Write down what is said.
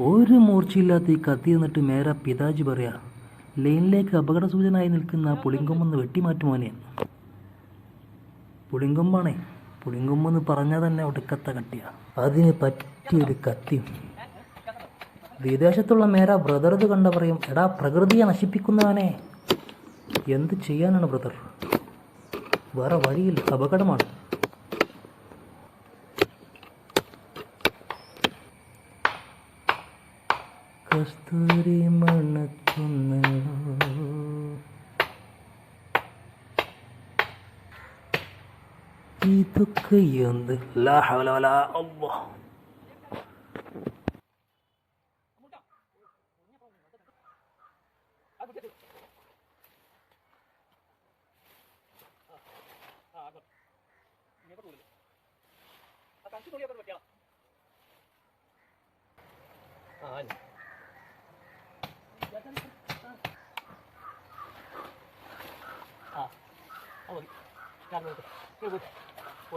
ഒരു മൂർച്ചയില്ലാത്ത ഈ കത്തി എന്നിട്ട് മേര പിതാജി പറയാ ലൈനിലേക്ക് അപകട സൂചനയായി നിൽക്കുന്ന പുളിങ്കൊമ്പെന്ന് വെട്ടിമാറ്റുമോനെ പുളിങ്കൊമ്പാണേ പുളിങ്കൊമ്പെന്ന് പറഞ്ഞാൽ തന്നെ ഒടുക്കത്ത കട്ടിയ. അതിന് പറ്റിയൊരു കത്തിയും. വിദേശത്തുള്ള മേര ബ്രദർ കണ്ട പറയും എടാ പ്രകൃതിയെ നശിപ്പിക്കുന്നവനെ. എന്ത് ചെയ്യാനാണ് ബ്രദർ? വേറെ വഴിയില്ല അപകടമാണ്. കസ്തൂരി മണക്കുന്നല്ലോ ഇതൊക്കെ എന്ത് ലാഹവല അല്ലോ ആ 看这个这个。